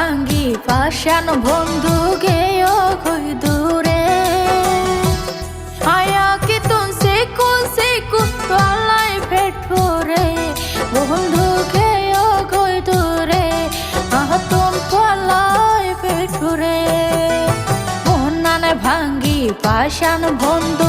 ভাঙ্গি পাশান বন্ধু গেও কই দূরে। আয়া কি তুনসে কুনসে কুতলাই ফেটুরে বন্ধু গেও কই দূরে আহ তুম তলাই ফেটুরে মহানান ভাঙ্গি পাশান বন্ধু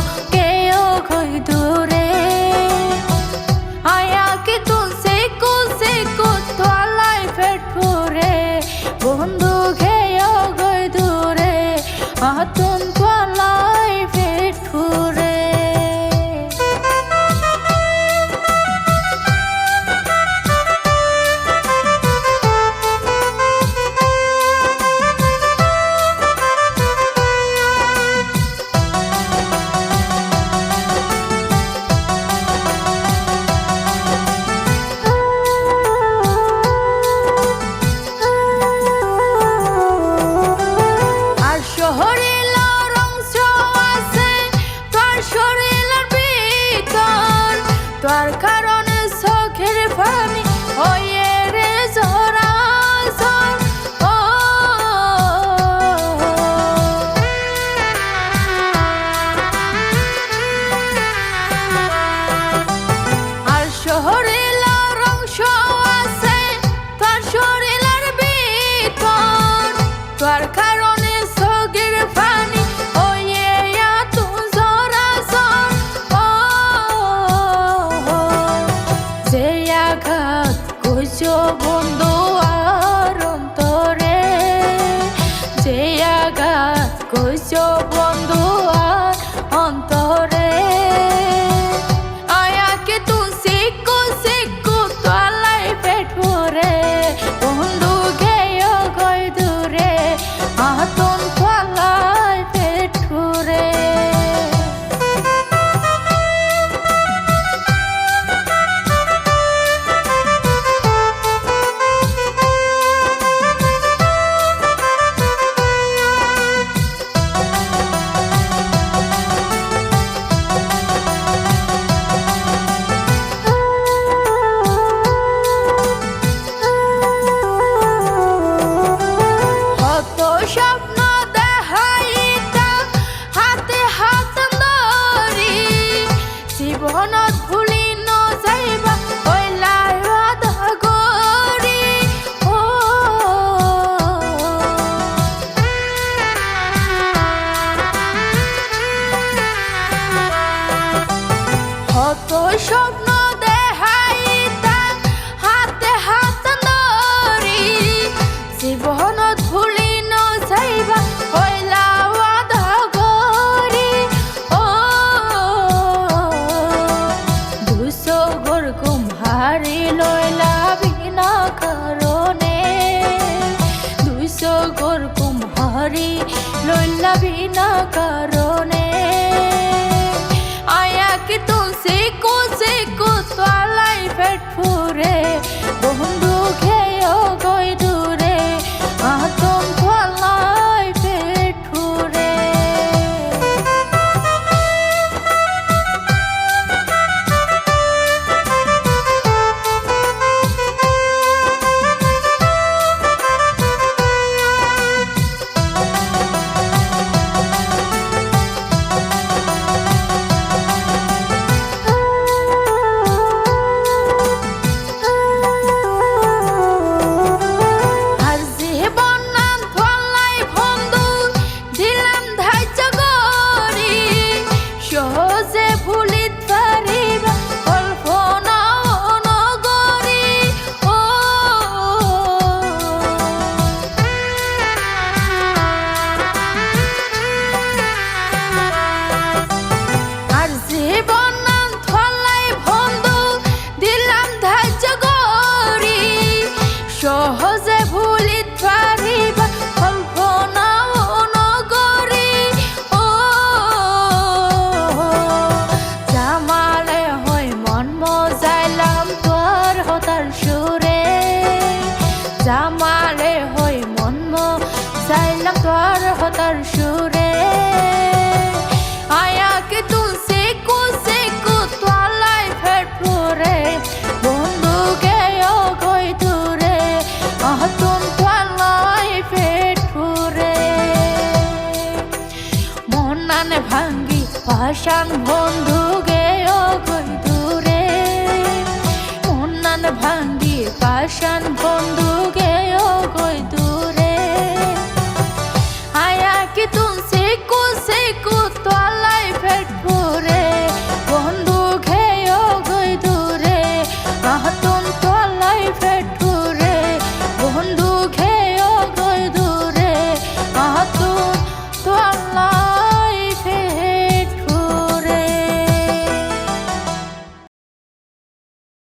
багато twerk her যাবি না কারণে? আয়া কি তুলসি কুসি কুসওয়ালাই ফেট ফুরে? show. ভাঙ্গি ভাষাং বন্ধু গে দূরে? মন্নান ভাঙ্গি পাশান বন্ধু গে